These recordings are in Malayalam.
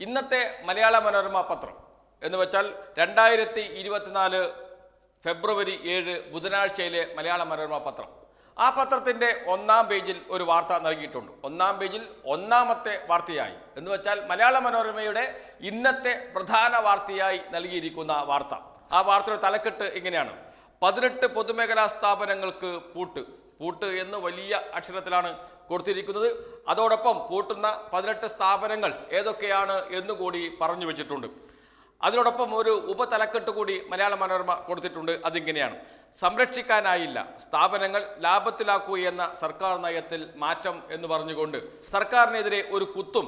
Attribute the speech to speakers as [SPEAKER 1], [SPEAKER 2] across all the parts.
[SPEAKER 1] ഇന്നത്തെ മലയാള മനോരമ പത്രം എന്ന് വെച്ചാൽ രണ്ടായിരത്തി ഇരുപത്തിനാല് ഫെബ്രുവരി ഏഴ് ബുധനാഴ്ചയിലെ മലയാള മനോരമ പത്രം. ആ പത്രത്തിന്റെ ഒന്നാം പേജിൽ ഒരു വാർത്ത നൽകിയിട്ടുണ്ട്. ഒന്നാം പേജിൽ ഒന്നാമത്തെ വാർത്തയായി. എന്ന് വെച്ചാൽ മലയാള മനോരമയുടെ ഇന്നത്തെ പ്രധാന വാർത്തയായി നൽകിയിരിക്കുന്ന വാർത്ത. ആ വാർത്തയുടെ തലക്കെട്ട് ഇങ്ങനെയാണ് പതിനെട്ട് പൊതുമേഖലാ സ്ഥാപനങ്ങൾക്ക് പൂട്ട്. പൂട്ട് എന്ന് വലിയ അക്ഷരത്തിലാണ് കൊടുത്തിരിക്കുന്നത്. അതോടൊപ്പം പൂട്ടുന്ന പതിനെട്ട് സ്ഥാപനങ്ങൾ ഏതൊക്കെയാണ് എന്നുകൂടി പറഞ്ഞു വെച്ചിട്ടുണ്ട്. അതിനോടൊപ്പം ഒരു ഉപതലക്കെട്ട് കൂടി മലയാള മനോരമ കൊടുത്തിട്ടുണ്ട്. അതിങ്ങനെയാണ്. സംരക്ഷിക്കാനായില്ല. സ്ഥാപനങ്ങൾ ലാഭത്തിലാക്കൂ എന്ന സർക്കാർ നയത്തിൽ മാറ്റം എന്ന് പറഞ്ഞുകൊണ്ട് സർക്കാരിനെതിരെ ഒരു കുത്തും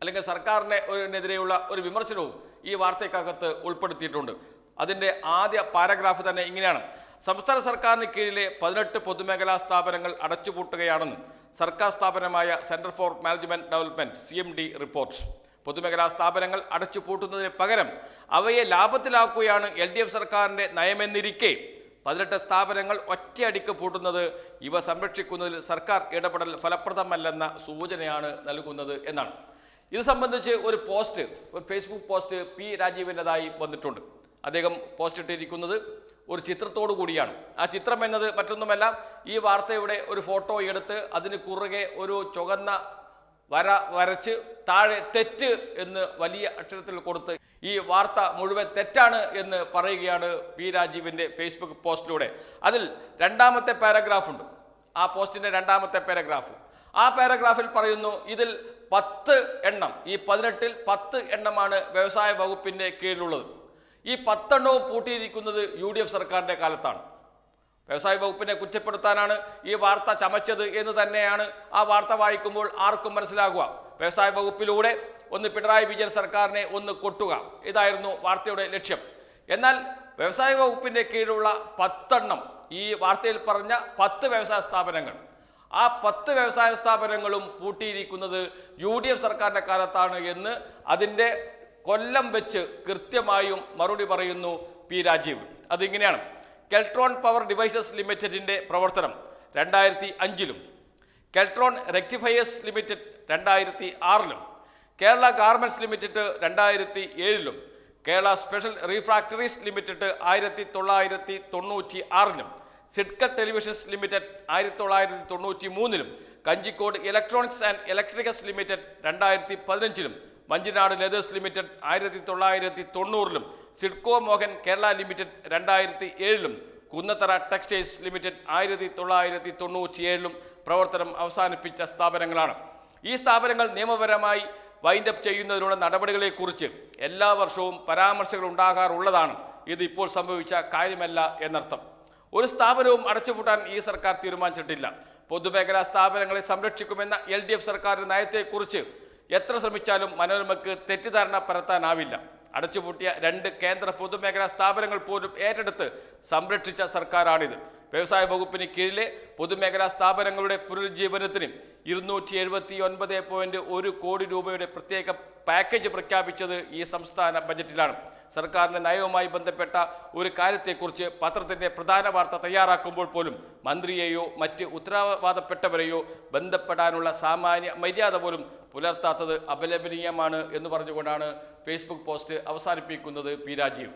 [SPEAKER 1] അല്ലെങ്കിൽ സർക്കാരിനെതിരെയുള്ള ഒരു വിമർശനവും ഈ വാർത്തയ്ക്കകത്ത് ഉൾപ്പെടുത്തിയിട്ടുണ്ട്. അതിന്റെ ആദ്യ പാരഗ്രാഫ് തന്നെ ഇങ്ങനെയാണ്. സംസ്ഥാന സർക്കാരിന് കീഴിലെ പതിനെട്ട് പൊതുമേഖലാ സ്ഥാപനങ്ങൾ അടച്ചുപൂട്ടുകയാണെന്നും സർക്കാർ സ്ഥാപനമായ centre for management development C M D report. പൊതുമേഖലാ സ്ഥാപനങ്ങൾ അടച്ചുപൂട്ടുന്നതിന് പകരം അവയെ ലാഭത്തിലാക്കുകയാണ് എൽ ഡി എഫ് സർക്കാരിന്റെ നയമെന്നിരിക്കെ പതിനെട്ട് സ്ഥാപനങ്ങൾ ഒറ്റയടിക്ക് പൂട്ടുന്നത് ഇവ സംരക്ഷിക്കുന്നതിൽ സർക്കാർ ഇടപെടൽ ഫലപ്രദമല്ലെന്ന സൂചനയാണ് നൽകുന്നത് എന്നാണ്. ഇത് സംബന്ധിച്ച് ഒരു പോസ്റ്റ് ഒരു ഫേസ്ബുക്ക് പോസ്റ്റ് പി രാജീവിന്റെതായി വന്നിട്ടുണ്ട്. അദ്ദേഹം പോസ്റ്റ് ഇട്ടിരിക്കുന്നത് ഒരു ചിത്രത്തോടു കൂടിയാണ്. ആ ചിത്രം എന്നത് മറ്റൊന്നുമല്ല ഈ വാർത്തയുടെ ഒരു ഫോട്ടോ എടുത്ത് അതിന് കുറുകെ ഒരു ചുവന്ന വര വരച്ച് താഴെ തെറ്റ് എന്ന് വലിയ അക്ഷരത്തിൽ കൊടുത്ത് ഈ വാർത്ത മുഴുവൻ തെറ്റാണ് എന്ന് പറയുകയാണ് പി രാജീവിന്റെ ഫേസ്ബുക്ക് പോസ്റ്റിലൂടെ. അതിൽ രണ്ടാമത്തെ പാരഗ്രാഫുണ്ട് ആ പോസ്റ്റിന്റെ രണ്ടാമത്തെ പാരഗ്രാഫ് ആ പാരഗ്രാഫിൽ പറയുന്നു ഇതിൽ പത്ത് എണ്ണം ഈ പതിനെട്ടിൽ പത്ത് എണ്ണമാണ് വ്യവസായ വകുപ്പിന്റെ കീഴിലുള്ളത്. ഈ പത്തെണ്ണവും പൂട്ടിയിരിക്കുന്നത് യു ഡി എഫ് സർക്കാരിന്റെ കാലത്താണ്. വ്യവസായ വകുപ്പിനെ കുറ്റപ്പെടുത്താനാണ് ഈ വാർത്ത ചമച്ചത് എന്ന് തന്നെയാണ് ആ വാർത്ത വായിക്കുമ്പോൾ ആർക്കും മനസ്സിലാകുക. വ്യവസായ വകുപ്പിലൂടെ ഒന്ന് പിണറായി വിജയൻ സർക്കാരിനെ ഒന്ന് കൊട്ടുക. ഇതായിരുന്നു വാർത്തയുടെ ലക്ഷ്യം. എന്നാൽ വ്യവസായ വകുപ്പിന്റെ കീഴിലുള്ള പത്തെണ്ണം ഈ വാർത്തയിൽ പറഞ്ഞ പത്ത് വ്യവസായ സ്ഥാപനങ്ങൾ ആ പത്ത് വ്യവസായ സ്ഥാപനങ്ങളും പൂട്ടിയിരിക്കുന്നത് യു ഡി എഫ് സർക്കാരിന്റെ കാലത്താണ് എന്ന് അതിന്റെ കൊല്ലം വെച്ച് കൃത്യമായും മറുപടി പറയുന്നു പി രാജീവ്. അതിങ്ങനെയാണ്. കെൽട്രോൺ പവർ ഡിവൈസസ് ലിമിറ്റഡിന്റെ പ്രവർത്തനം രണ്ടായിരത്തി അഞ്ചിലും കെൽട്രോൺ റെക്ടിഫയേഴ്സ് ലിമിറ്റഡ് രണ്ടായിരത്തി ആറിലും കേരള ഗാർമെന്റ്സ് ലിമിറ്റഡ് രണ്ടായിരത്തി ഏഴിലും കേരള സ്പെഷ്യൽ റീഫ്രാക്ടറീസ് ലിമിറ്റഡ് ആയിരത്തി തൊള്ളായിരത്തി തൊണ്ണൂറ്റി ആറിലും സിഡ്ക ടെലിവിഷൻസ് ലിമിറ്റഡ് ആയിരത്തി തൊള്ളായിരത്തി തൊണ്ണൂറ്റി മൂന്നിലും Kanjikode electronics and electricals limited രണ്ടായിരത്തി പതിനഞ്ചിലും മഞ്ചിനാട് ലെതേഴ്സ് ലിമിറ്റഡ് ആയിരത്തി തൊള്ളായിരത്തി തൊണ്ണൂറിലും സിഡ്കോ മോഹൻ കേരള ലിമിറ്റഡ് രണ്ടായിരത്തി ഏഴിലും കുന്നത്തറ ടെക്സ്റ്റൈൽസ് ലിമിറ്റഡ് ആയിരത്തി തൊള്ളായിരത്തി തൊണ്ണൂറ്റിയേഴിലും പ്രവർത്തനം അവസാനിപ്പിച്ച സ്ഥാപനങ്ങളാണ്. ഈ സ്ഥാപനങ്ങൾ നിയമപരമായി വൈൻഡ് അപ്പ് ചെയ്യുന്നതിനുള്ള നടപടികളെക്കുറിച്ച് എല്ലാ വർഷവും പരാമർശങ്ങൾ ഉണ്ടാകാറുള്ളതാണ്. ഇത് ഇപ്പോൾ സംഭവിച്ച കാര്യമല്ല എന്നർത്ഥം. ഒരു സ്ഥാപനവും അടച്ചുപൂട്ടാൻ ഈ സർക്കാർ തീരുമാനിച്ചിട്ടില്ല. പൊതുമേഖലാ സ്ഥാപനങ്ങളെ സംരക്ഷിക്കുമെന്ന എൽ ഡി എഫ് സർക്കാരിന്റെ നയത്തെക്കുറിച്ച് എത്ര ശ്രമിച്ചാലും മനോരമയ്ക്ക് തെറ്റിദ്ധാരണ പരത്താനാവില്ല. അടച്ചുപൂട്ടിയ രണ്ട് കേന്ദ്ര പൊതുമേഖലാ സ്ഥാപനങ്ങൾ പോലും ഏറ്റെടുത്ത് സംരക്ഷിച്ച സർക്കാരാണിത്. വ്യവസായ വകുപ്പിന് കീഴിലെ പൊതുമേഖലാ സ്ഥാപനങ്ങളുടെ പുനരുജ്ജീവനത്തിന് ഇരുന്നൂറ്റി എഴുപത്തി ഒൻപത് പോയിന്റ് ഒരു കോടി രൂപയുടെ പ്രത്യേക പാക്കേജ് പ്രഖ്യാപിച്ചത് ഈ സംസ്ഥാന ബജറ്റിലാണ്. സർക്കാരിന്റെ നയവുമായി ബന്ധപ്പെട്ട ഒരു കാര്യത്തെക്കുറിച്ച് പത്രത്തിന്റെ പ്രധാന വാർത്ത തയ്യാറാക്കുമ്പോൾ പോലും മന്ത്രിയെയോ മറ്റ് ഉത്തരവാദപ്പെട്ടവരെയോ ബന്ധപ്പെടാനുള്ള സാമാന്യ മര്യാദ പോലും പുലർത്താത്തത് അപലപനീയമാണ് എന്ന് പറഞ്ഞുകൊണ്ടാണ് ഫേസ്ബുക്ക് പോസ്റ്റ് അവസാനിപ്പിക്കുന്നത് പി രാജീവ്.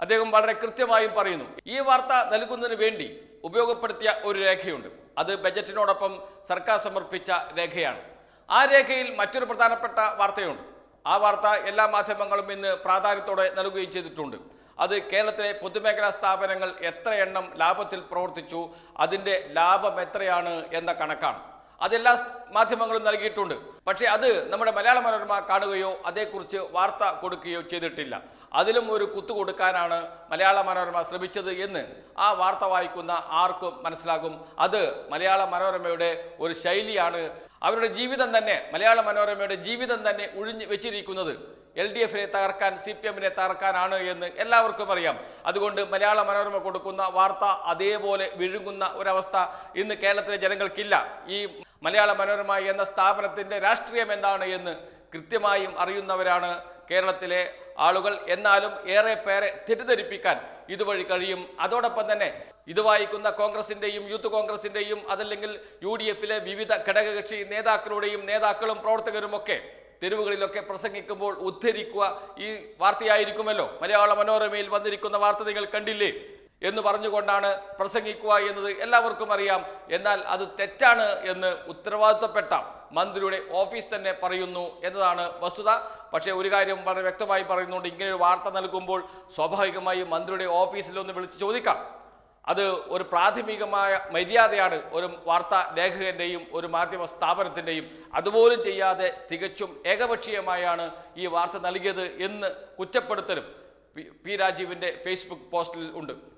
[SPEAKER 1] അദ്ദേഹം വളരെ കൃത്യമായും പറയുന്നു ഈ വാർത്ത നൽകുന്നതിന് വേണ്ടി ഉപയോഗപ്പെടുത്തിയ ഒരു രേഖയുണ്ട്. അത് ബജറ്റിനോടൊപ്പം സർക്കാർ സമർപ്പിച്ച രേഖയാണ്. ആ രേഖയിൽ മറ്റൊരു പ്രധാനപ്പെട്ട വാർത്തയുണ്ട്. ആ വാർത്ത എല്ലാ മാധ്യമങ്ങളും ഇന്ന് പ്രാധാന്യത്തോടെ നൽകുകയും ചെയ്തിട്ടുണ്ട്. അത് കേരളത്തിലെ പൊതുമേഖലാ സ്ഥാപനങ്ങൾ എത്ര എണ്ണം ലാഭത്തിൽ പ്രവർത്തിച്ചു അതിന്റെ ലാഭം എത്രയാണ് എന്ന കണക്കാണ്. അതെല്ലാ മാധ്യമങ്ങളും നൽകിയിട്ടുണ്ട്. പക്ഷേ അത് നമ്മുടെ മലയാള മനോരമ കാണുകയോ അതേക്കുറിച്ച് വാർത്ത കൊടുക്കുകയോ ചെയ്തിട്ടില്ല. അതിലും ഒരു കുത്തു കൊടുക്കാനാണ് മലയാള മനോരമ ശ്രമിച്ചത് എന്ന് ആ വാർത്ത വായിക്കുന്ന ആർക്കും മനസ്സിലാകും. അത് മലയാള മനോരമയുടെ ഒരു ശൈലിയാണ്. അവരുടെ ജീവിതം തന്നെ മലയാള മനോരമയുടെ ജീവിതം തന്നെ ഒഴിഞ്ഞു വെച്ചിരിക്കുന്നത്. എൽ ഡി എഫിനെ തകർക്കാൻ സി പി എമ്മിനെ തകർക്കാനാണ് എന്ന് എല്ലാവർക്കും അറിയാം. അതുകൊണ്ട് മലയാള മനോരമ കൊടുക്കുന്ന വാർത്ത അതേപോലെ വിഴുങ്ങുന്ന ഒരവസ്ഥ ഇന്ന് കേരളത്തിലെ ജനങ്ങൾക്കില്ല. ഈ മലയാള മനോരമ എന്ന സ്ഥാപനത്തിന്റെ രാഷ്ട്രീയം എന്താണ് എന്ന് കൃത്യമായും അറിയുന്നവരാണ് കേരളത്തിലെ ആളുകൾ. എന്നാലും ഏറെ പേരെ തെറ്റിദ്ധരിപ്പിക്കാൻ ഇതുവഴി കഴിയും. അതോടൊപ്പം തന്നെ ഇത് വായിക്കുന്ന കോൺഗ്രസിന്റെയും യൂത്ത് കോൺഗ്രസിന്റെയും അതല്ലെങ്കിൽ യു ഡി എഫിലെ വിവിധ ഘടകകക്ഷി നേതാക്കളുടെയും നേതാക്കളും പ്രവർത്തകരും ഒക്കെ തെരുവുകളിലൊക്കെ പ്രസംഗിക്കുമ്പോൾ ഉദ്ധരിക്കുക ഈ വാർത്തയായിരിക്കുമല്ലോ. മലയാള മനോരമയിൽ വന്നിരിക്കുന്ന വാർത്ത നിങ്ങൾ കണ്ടില്ലേ? എന്ന് പറഞ്ഞുകൊണ്ടാണ് പ്രസംഗിക്കുക എന്നത് എല്ലാവർക്കും അറിയാം. എന്നാൽ അത് തെറ്റാണ് എന്ന് ഉത്തരവാദിത്തപ്പെട്ട മന്ത്രിയുടെ ഓഫീസ് തന്നെ പറയുന്നു എന്നതാണ് വസ്തുത. പക്ഷേ ഒരു കാര്യം വളരെ വ്യക്തമായി പറയുന്നുണ്ട്. ഇങ്ങനെ ഒരു വാർത്ത നൽകുമ്പോൾ സ്വാഭാവികമായും മന്ത്രിയുടെ ഓഫീസിൽ ഒന്ന് വിളിച്ച് ചോദിക്കാം. അത് ഒരു പ്രാഥമികമായ മര്യാദയാണ് ഒരു വാർത്താ ലേഖകന്റെയും ഒരു മാധ്യമ സ്ഥാപനത്തിന്റെയും അതുപോലും ചെയ്യാതെ തികച്ചും ഏകപക്ഷീയമായാണ് ഈ വാർത്ത നൽകിയത് എന്ന് കുറ്റപ്പെടുത്തലും പി- രാജീവിന്റെ ഫേസ്ബുക്ക് പോസ്റ്റിൽ ഉണ്ട്.